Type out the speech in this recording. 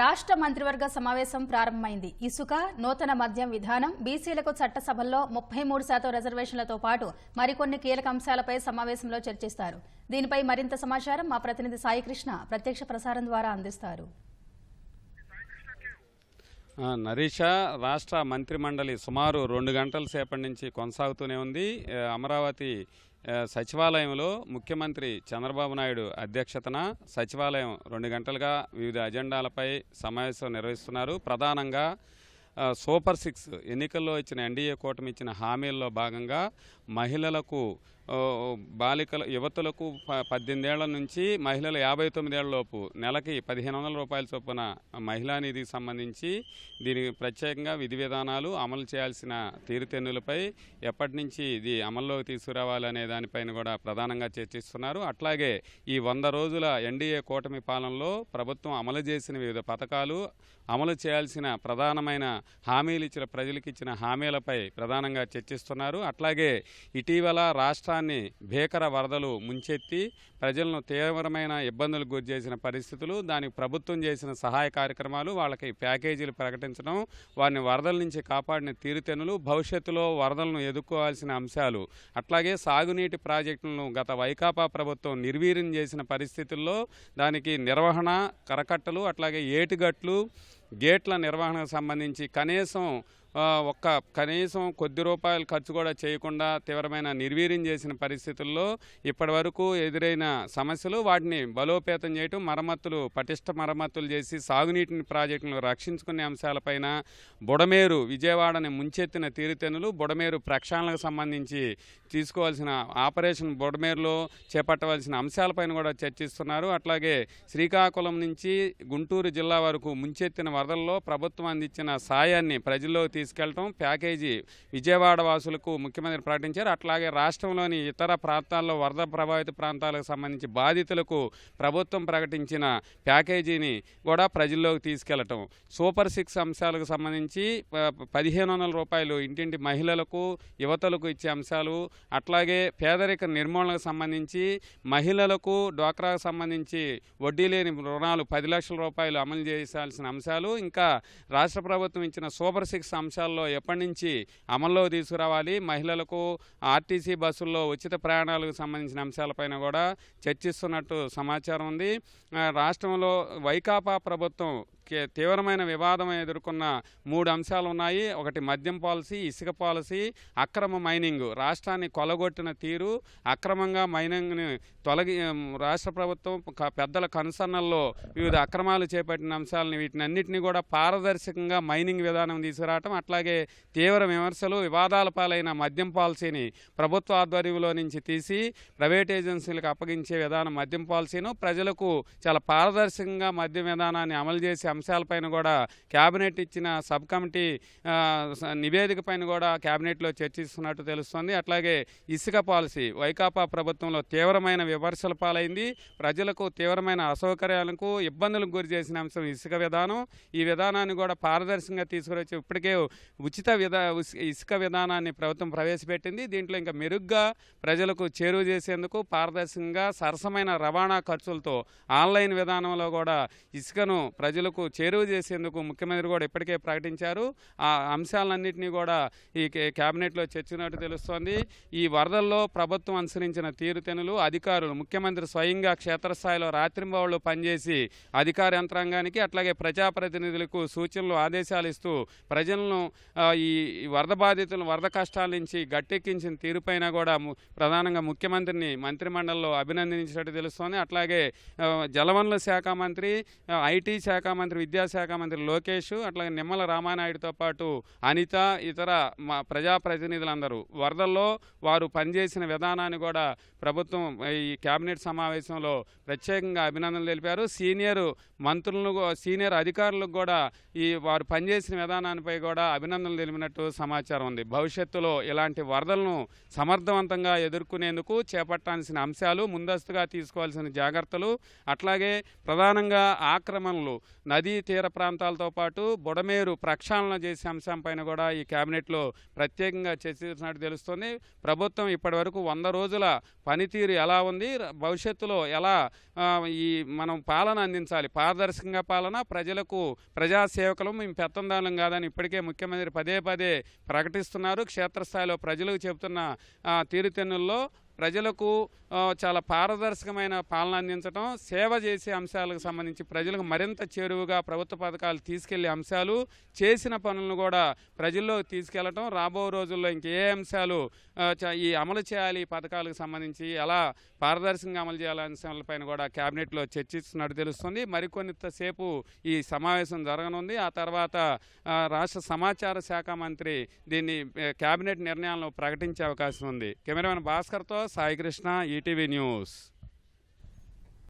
రాష్ట్ర మంత్రివర్గ సమావేశం ప్రారంభమైంది. ఇసుక నూతన మద్యం విధానం బీసీలకు చట్టసభల్లో ముప్పై మూడు శాతం రిజర్వేషన్లతో పాటు మరికొన్ని కీలక అంశాలపై సమావేశంలో చర్చిస్తారు. దీనిపై మరింత సమాచారం మా ప్రతినిధి సాయికృష్ణ ప్రత్యక్ష ప్రసారం ద్వారా అందిస్తారు. నరీష రాష్ట్ర మంత్రిమండలి సుమారు రెండు గంటల సేపటి నుంచి కొనసాగుతూనే ఉంది. అమరావతి సచివాలయంలో ముఖ్యమంత్రి చంద్రబాబు నాయుడు అధ్యక్షతన సచివాలయం రెండు గంటలుగా వివిధ అజెండాలపై సమావేశం నిర్వహిస్తున్నారు. ప్రధానంగా సూపర్ సిక్స్ ఎన్నికల్లో ఇచ్చిన ఎన్డీఏ కూటమి ఇచ్చిన హామీల్లో భాగంగా మహిళలకు బాలికల యువతులకు పద్దెనిమిదేళ్ళ నుంచి మహిళలు యాభై తొమ్మిదేళ్ళలోపు నెలకి పదిహేను వందల రూపాయల చొప్పున మహిళా నిధికి సంబంధించి దీనికి ప్రత్యేకంగా విధి విధానాలు అమలు చేయాల్సిన తీరుతెన్నులపై ఎప్పటి నుంచి ఇది అమల్లోకి తీసుకురావాలనే దానిపైన కూడా ప్రధానంగా చర్చిస్తున్నారు. అట్లాగే ఈ వంద రోజుల ఎన్డీఏ కూటమి పాలనలో ప్రభుత్వం అమలు చేసిన వివిధ పథకాలు అమలు చేయాల్సిన ప్రధానమైన హామీలు ఇచ్చిన ప్రజలకు ఇచ్చిన హామీలపై ప్రధానంగా చర్చిస్తున్నారు. అట్లాగే ఇటీవల రాష్ట్రాన్ని భీకర వరదలు ముంచెత్తి ప్రజలను తీవ్రమైన ఇబ్బందులకు గురి చేసిన పరిస్థితులు దానికి ప్రభుత్వం చేసిన సహాయ కార్యక్రమాలు వాళ్ళకి ప్యాకేజీలు ప్రకటించడం వారిని వరదల నుంచి కాపాడిన తీరుతెన్నులు భవిష్యత్తులో వరదలను ఎదుర్కోవాల్సిన అంశాలు అట్లాగే సాగునీటి ప్రాజెక్టులను గత వైకాపా ప్రభుత్వం నిర్వీర్యం చేసిన పరిస్థితుల్లో దానికి నిర్వహణ కరకట్టలు అట్లాగే ఏటిగట్లు గేట్ల నిర్వహణకు సంబంధించి కనీసం ఒక్క కనీసం కొద్ది రూపాయలు ఖర్చు కూడా చేయకుండా తీవ్రమైన నిర్వీర్యం చేసిన పరిస్థితుల్లో ఇప్పటివరకు ఎదురైన సమస్యలు వాటిని బలోపేతం చేయటం మరమ్మతులు పటిష్ట మరమ్మతులు చేసి సాగునీటిని ప్రాజెక్టులను రక్షించుకునే అంశాలపైన బుడమేరు విజయవాడని ముంచెత్తిన తీరుతెన్నులు బుడమేరు ప్రక్షాళనకు సంబంధించి తీసుకోవాల్సిన ఆపరేషన్ బుడమేరులో చేపట్టవలసిన అంశాలపైన కూడా చర్చిస్తున్నారు. అట్లాగే శ్రీకాకుళం నుంచి గుంటూరు జిల్లా వరకు ముంచెత్తిన వరదల్లో ప్రభుత్వం అందించిన సాయాన్ని ప్రజల్లోకి తీసుకెళ్ళడం ప్యాకేజీ విజయవాడ వాసులకు ముఖ్యమంత్రి ప్రకటించారు. అట్లాగే రాష్ట్రంలోని ఇతర ప్రాంతాల్లో వరద ప్రభావిత ప్రాంతాలకు సంబంధించి బాధితులకు ప్రభుత్వం ప్రకటించిన ప్యాకేజీని కూడా ప్రజల్లోకి తీసుకెళ్ళటం. సూపర్ సిక్స్ అంశాలకు సంబంధించి ప- పదిహేను వందల రూపాయలు ఇంటింటి మహిళలకు యువతలకు ఇచ్చే అంశాలు. అట్లాగే పేదరిక నిర్మూలనకు సంబంధించి మహిళలకు డ్వాక్రాకు సంబంధించి వడ్డీ లేని రుణాలు పది లక్షల రూపాయలు అమలు చేయాల్సిన అంశాలు. ఇంకా రాష్ట్ర ప్రభుత్వం ఇచ్చిన సూపర్ సిక్స్ అంశాల్లో ఎప్పటి నుంచి అమల్లో తీసుకురావాలి? మహిళలకు ఆర్టీసీ బస్సుల్లో ఉచిత ప్రయాణాలకు సంబంధించిన అంశాలపైన కూడా చర్చిస్తున్నట్టు సమాచారం ఉంది. రాష్ట్రంలో వైకాపా ప్రభుత్వం తీవ్రమైన వివాదం ఎదుర్కొన్న మూడు అంశాలు ఉన్నాయి. ఒకటి మద్యం పాలసీ ఇసుక పాలసీ అక్రమ మైనింగ్. రాష్ట్రాన్ని కొలగొట్టిన తీరు అక్రమంగా మైనింగ్ని తొలగి రాష్ట్ర ప్రభుత్వం క- పెద్దల కనుసన్నల్లో వివిధ అక్రమాలు చేపట్టిన అంశాలని వీటిని అన్నింటినీ కూడా పారదర్శకంగా మైనింగ్ విధానం తీసుకురావటం అట్లాగే తీవ్ర విమర్శలు వివాదాల పాలైన మద్యం పాలసీని ప్రభుత్వ ఆధ్వర్యంలో నుంచి తీసి ప్రైవేట్ ఏజెన్సీలకు అప్పగించే విధానం మద్యం పాలసీను ప్రజలకు చాలా పారదర్శకంగా మద్యం విధానాన్ని అమలు చేసే అంశాలపైన కూడా కేబినెట్ ఇచ్చిన సబ్ కమిటీ నివేదిక పైన కూడా కేబినెట్లో చర్చిస్తున్నట్టు తెలుస్తోంది. అట్లాగే ఇసుక పాలసీ వైకాపా ప్రభుత్వంలో తీవ్రమైన విమర్శల పాలైంది. ప్రజలకు తీవ్రమైన అసౌకర్యాలకు ఇబ్బందులకు గురి చేసిన అంశం ఇసుక విధానం. ఈ విధానాన్ని కూడా పారదర్శకంగా తీసుకురొచ్చి ఇప్పటికే ఉచిత విధా ఇసుక విధానాన్ని ప్రభుత్వం ప్రవేశపెట్టింది. దీంట్లో ఇంకా మెరుగ్గా ప్రజలకు చేరువ చేసేందుకు పారదర్శకంగా సరసమైన రవాణా ఖర్చులతో ఆన్లైన్ విధానంలో కూడా ఇసుకను ప్రజలకు చేరువ చేసేందుకు ముఖ్యమంత్రి కూడా ఇప్పటికే ప్రకటించారు. ఆ అంశాలన్నింటినీ కూడా ఈ కేబినెట్లో చర్చినట్టు తెలుస్తోంది. ఈ వరదల్లో ప్రభుత్వం అనుసరించిన తీరుతెనులు అధికారులు ముఖ్యమంత్రి స్వయంగా క్షేత్రస్థాయిలో రాత్రింబవళ్ళు పనిచేసి అధికార యంత్రాంగానికి అట్లాగే ప్రజాప్రతినిధులకు సూచనలు ఆదేశాలు ఇస్తూ ప్రజలను ఈ వరద బాధితులను వరద కష్టాల నుంచి గట్టెక్కించిన తీరుపైన కూడా ప్రధానంగా ముఖ్యమంత్రిని మంత్రిమండలిలో అభినందించినట్టు తెలుస్తోంది. అట్లాగే జలవనరుల శాఖ మంత్రి ఐటీ శాఖ మంత్రి విద్యాశాఖ మంత్రి లోకేష్ అట్లాగే నిమ్మల రామానాయుడుతో పాటు అనిత ఇతర మా ప్రజాప్రతినిధులందరూ. వరదల్లో వారు పనిచేసిన విధానాన్ని కూడా ప్రభుత్వం ఈ కేబినెట్ సమావేశంలో ప్రత్యేకంగా అభినందనలు తెలిపారు. సీనియర్ మంత్రులను సీనియర్ అధికారులకు కూడా ఈ వారు పనిచేసిన విధానానిపై కూడా అభినందనలు తెలిపినట్టు సమాచారం ఉంది. భవిష్యత్తులో ఇలాంటి వరదలను సమర్థవంతంగా ఎదుర్కొనేందుకు చేపట్టాల్సిన అంశాలు ముందస్తుగా తీసుకోవాల్సిన జాగ్రత్తలు అట్లాగే ప్రధానంగా ఆక్రమణలు నది నదీ తీర ప్రాంతాలతో పాటు బుడమేరు ప్రక్షాళన చేసే అంశంపైన కూడా ఈ కేబినెట్లో ప్రత్యేకంగా చర్చించినట్టు తెలుస్తుంది. ప్రభుత్వం ఇప్పటివరకు వంద రోజుల పనితీరు ఎలా ఉంది? భవిష్యత్తులో ఎలా ఈ మనం పాలన అందించాలి? పారదర్శకంగా పాలన ప్రజలకు ప్రజాసేవకులు మేము పెత్తందానం కాదని ఇప్పటికే ముఖ్యమంత్రి పదే పదే ప్రకటిస్తున్నారు. క్షేత్రస్థాయిలో ప్రజలకు చెబుతున్న తీరుతెన్నుల్లో ప్రజలకు చాలా పారదర్శకమైన పాలన అందించడం సేవ చేసే అంశాలకు సంబంధించి ప్రజలకు మరింత చేరువుగా ప్రభుత్వ పథకాలు తీసుకెళ్ళే అంశాలు చేసిన పనులను కూడా ప్రజల్లో తీసుకెళ్ళటం రాబో రోజుల్లో ఇంకే అంశాలు ఈ అమలు చేయాలి ఈ పథకాలకు సంబంధించి ఎలా పారదర్శకంగా అమలు చేయాలనే అంశాలపైన కూడా కేబినెట్లో చర్చిస్తున్నట్టు తెలుస్తుంది. మరికొంతసేపు ఈ సమావేశం జరగనుంది. ఆ తర్వాత రాష్ట్ర సమాచార శాఖ మంత్రి దీన్ని కేబినెట్ నిర్ణయాలను ప్రకటించే అవకాశం ఉంది. కెమెరామెన్ భాస్కర్తో సాయికృష్ణ ఈటీవీ న్యూస్.